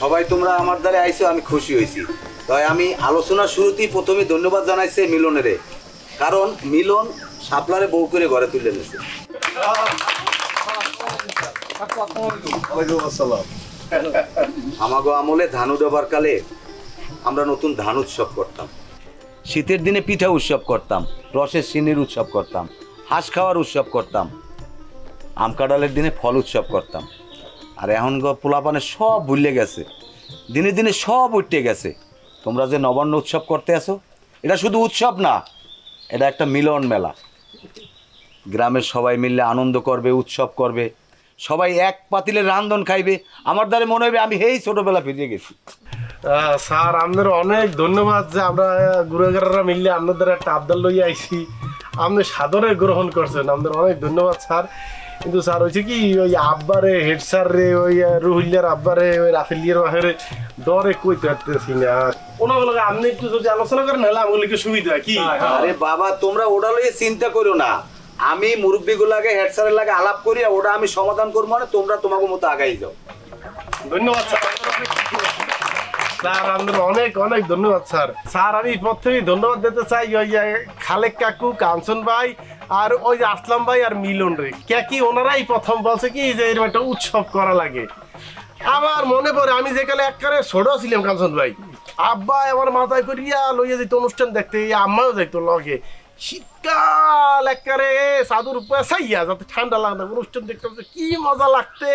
সবাই তোমরা আমার দ্বারে আইছো, আমি খুশি হয়েছি। তাই আমি আলোচনার শুরুতেই প্রথমে ধন্যবাদ জানাইছি মিলনেরে। কারণ মিলন সাপলারে বউ করে ঘরে তুলে নিয়েছে আমাগো আমলে ধানু ডোবার কালে আমরা নতুন ধান উৎসব করতাম। শীতের দিনে পিঠা উৎসব করতাম, রসের সিনির উৎসব করতাম, হাঁস খাওয়ার উৎসব করতাম, আম কাঁঠালের দিনে ফল উৎসব করতাম। আর এখন পোলাপানে সব ভুলে গেছে। দিনে দিনে সব উঠতে গেছে। তোমরা যে নবান্ন উৎসব করতে আসো এটা শুধু উৎসব না, এটা একটা মিলন মেলা। গ্রামের সবাই মিললে আনন্দ করবে, উৎসব করবে। সবাই এক পাতিলে রান্ধন খাইবে। আমার দ্বারা মনে হবে আমি হেই ছোটবেলা ফিরে গেছি। স্যার, আপনাদের অনেক ধন্যবাদ যে আমরা গুরুগাররা মিললে আপনাদের একটা আবদার লইয়া আইছি। আপনি সাদরে গ্রহণ করছেন আমাদের অনেক ধন্যবাদ, স্যার। কিন্তু স্যার হয়েছে কি ওই আব্বারে হেড স্যার রে ওই আহ, আব্বারে ওই রাফেলিয়ার বাহারে ডরে কইতে পারতেছি না। ওনাগুলো আপনি একটু যদি আলোচনা করেন নাহলে লিখে সুবিধা কি? আরে বাবা তোমরা ওটা লইয়ে চিন্তা করো না। আমি মুরব্বীগুলাকে হেড স্যারের লাগে আলাপ করি আর ওটা আমি সমাধান করব মানে তোমরা তোমাকে মতো আগাই যাও। ধন্যবাদ স্যার। স্যার অনেক অনেক ধন্যবাদ, স্যার। স্যার, আমি ধন্যবাদ চাই খালেক কাকু ভাই, আর ওই যে আসলাম ভাই আর কে কি ওনারাই প্রথম বলছে কি যে একটা উৎসব করা লাগে। আমার মনে পড়ে, আমি যেখানে একবারে ছোট ছিলাম, কাঞ্চন ভাই, আব্বা আমার মাথায় করিয়া লইয়া যেত অনুষ্ঠান দেখতে আম্মাও দেখতো লগে। শীতকাল একবারে সাধুর পেশাইয়া যাতে ঠান্ডা লাগতো অনুষ্ঠান দেখতে, কি মজা লাগতে।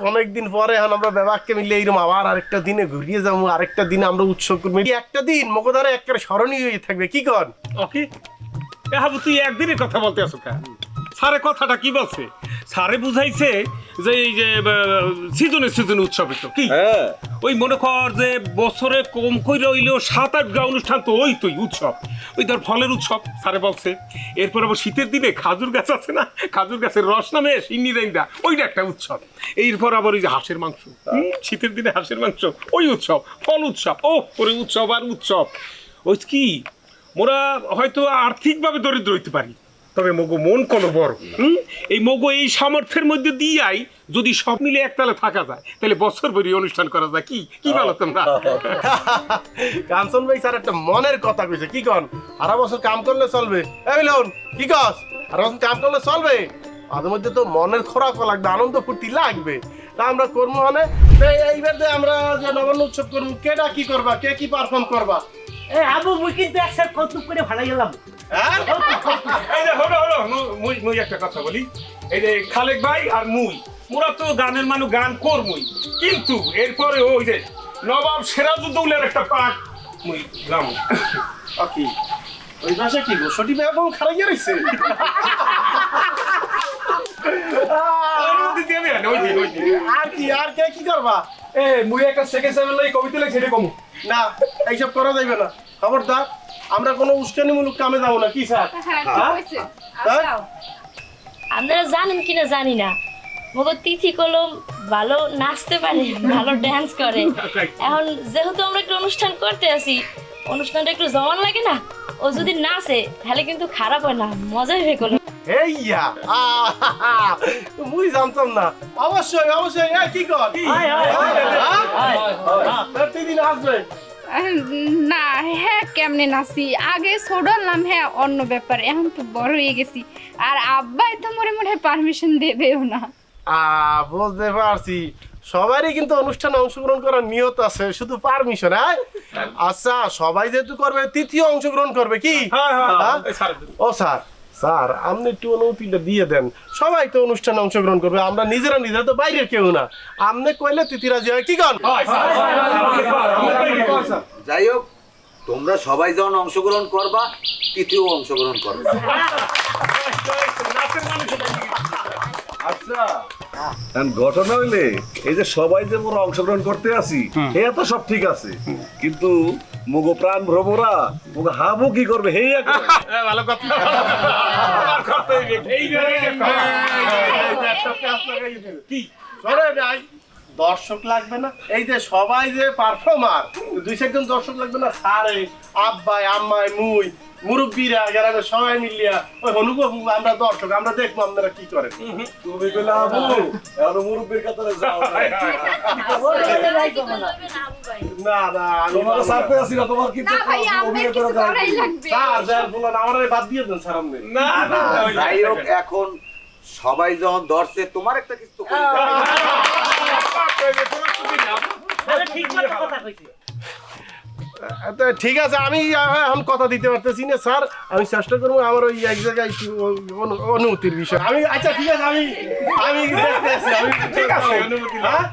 অনেকদিন পরে এখন আমরা ব্যবাককে মিলে এইরকম আবার আরেকটা দিনে ঘুরিয়ে যাব আরেকটা দিন আমরা উৎসব করব। একটা দিন মগধারে একটা স্মরণীয় হয়ে থাকবে কি কর ওকে হাবু তুই একদিনের কথা বলতে আসো কা? স্যারে কথাটা কি বলছে? স্যারে বুঝাইছে যে এই যে সিজনে সিজনে উৎসব তো কি? ওই মনে কর যে বছরে কম কইলে হইলেও সাত আট গা অনুষ্ঠান তো ওই তুই উৎসব। ওই ধর ফলের উৎসব স্যারে বলছে। এরপর আবার শীতের দিনে খাজুর গাছ আছে না? খাজুর গাছের রস নামে সিন্নি রেন্দা ওইটা একটা উৎসব। এরপর আবার ওই যে হাঁসের মাংস। শীতের দিনে হাঁসের মাংস ওই উৎসব ফল উৎসব। ও ওরে উৎসব আর উৎসব। ওই কি? মোরা হয়তো আর্থিকভাবে দরিদ্র হইতে পারি। তবে মগো মন কোনো বড়। হুম? এই মগো এই সামর্থ্যের মধ্যে দিয়াই যদি সব মিলে একতালে থাকা যায় তাহলে বছর ভরি অনুষ্ঠান করা যায়। কি? কি বলো তোমরা? কাঞ্চন ভাই স্যার একটা মনের কথা কইছে কি কন? সারা বছর কাম করলে চলবে। এই মিলন কি কস? সারা বছর কাম করলে চলবে? মাঝে মধ্যে তো মনের খোরাক লাগবে আনন্দ ফুর্তি লাগবে। তা আমরা করব মানে? এইবার যে আমরা যে নবান্ন উৎসব করব কেটা কি করবা? কে কি পারফর্ম করবা? এ আবু মুই কিন্তু একসাথে কৌতুক করে ভাড়া গেলাম। হ্যাঁ? এই মুই মুই একটা কথা বলি। এই যে খালেক ভাই আর মুই মোরা তো গানের মানুষ গান করমুই কিন্তু এরপরে ওই যে নবাব সিরাজউদ্দৌলের একটা পাঠ মুই গাম কি? ওই ভাষা কি গো? সঠিক ব্যাপার খারাপ গিয়ে রয়েছে আর কি আর কে কি করবা? এ মুই একটা সেকেন্ড সেভেন লাই কবিতা লেখছি এটা কমু। না এইসব করা যাবে না। খবরদার আমরা কোনো উস্কানিমূলক কামে যাব না কি স্যার? হ্যাঁ? হ্যাঁ? আপনারা জানেন কিনা জানি না। মগর তিথি কলম ভালো নাচতে পারে ভালো ড্যান্স করে। এখন যেহেতু আমরা একটা অনুষ্ঠান করতে আসি অনুষ্ঠানটা একটু জমান লাগে না ও যদি নাচে তাহলে কিন্তু খারাপ হয় না মজাই হয়ে মুই জানতাম না। অবশ্যই অবশ্যই কি কর? আয়, আয়, আয়, আয়, হ্যাঁ? প্রতিদিন আসবে। না হ্যাঁ কেমনে নাচি? আগে ছোড়লাম হ্যাঁ অন্য ব্যাপার এখন তো বড় হয়ে গেছি। আর আব্বাই তো মনে মনে পারমিশন দেবেও না। আ বুঝতে পারছি। সবারই কিন্তু অনুষ্ঠানে অংশগ্রহণ করার নিয়ত আছে শুধু পারমিশন হ্যাঁ? আচ্ছা সবাই যেহেতু করবে তৃতীয় অংশগ্রহণ করবে কি? হ্যাঁ হ্যাঁ হ্যাঁ? ও স্যার। স্যার আপনি একটু অনুমতিটা দিয়ে দেন। সবাই তো অনুষ্ঠানে অংশগ্রহণ করবে আমরা নিজেরা নিজেরা তো বাইরের কেউ না। আপনি কইলে তিতিরাজি হয় কি কন? হয়, যাই হোক তোমরা সবাই যখন অংশগ্রহণ করবা তৃতীয় অংশগ্রহণ করবে। আচ্ছা। ঘটনা হইলে এই যে সবাই যে মোরা অংশগ্রহণ করতে আসি হে তো সব ঠিক আছে কিন্তু মুগ প্রাণ ভ্রমরা মুগ হাবু কি করবে হে হ্যাঁ, ভালো কথা। কি দর্শক লাগবে না। এই যে সবাই যে পারফর্মার দুই চারজন দর্শক লাগবে না? সারে আব্বাই আম্মাই মুই মুরব্বীরা গ্রামের সবাই মিলিয়া ওই হনুক আমরা দর্শক আমরা দেখব আপনারা কি করেন। তুমি কইলে আবু এখন মুরব্বীর কাতারে যাও না। না আমি তোমার সাথে আছি না তোমার কিন্তু না ভাই আমার স্যার স্যার বাদ দিয়ে দেন স্যার আপনি। না না যাই হোক এখন সবাই যখন দর্শে তোমার একটা কিছু ঠিক মতো কথা কইছি। তো ঠিক আছে আমি আমি কথা দিতে পারতেছি না স্যার। আমি চেষ্টা করব আমার ওই এক জায়গায় অনু- অনুমতির বিষয়। আমি আচ্ছা ঠিক আছে আমি আমি ঠিক আছে। অনুমতি হ্যাঁ?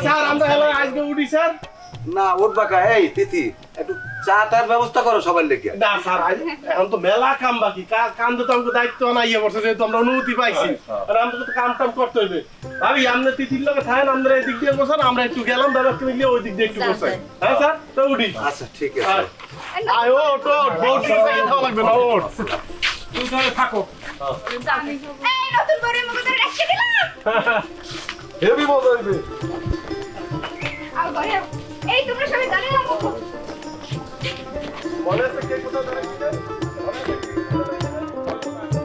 স্যার আমরা হলো আজকে উঠি স্যার। না ওর বাকা এই তিথি একটু চা টার ব্যবস্থা করো সবার লেগে। না স্যার এখন তো মেলা কাম বাকি। কা- কাম তো আমাকে দায়িত্ব না ইয়ে করছে যেহেতু আমরা অনুমতি পাইছি। আর আমাকে তো কাম টাম করতে হইবে। ভাবি আপনি তিথির লোকে থাকেন আমরা এই দিক দিয়ে বসান আমরা একটু গেলাম ব্যাপারটা মিলিয়ে ওই দিক দিয়ে একটু বসাই। হ্যাঁ স্যার? তো উঠি। আচ্ছা ঠিক আছে। আয়। আয়, ওঠ ওঠ বহুত কিছু খাওয়া লাগবে না ওঠ। তুমি তাহলে থাকো। এই নতুন বড় মুখ ধরে রেখে দিলাম। হেভি মজা হইবে। আর ঘরে এই তোমরা সবাই জানো না মনে আছে কে কোথায় দাঁড়িয়েছিলেন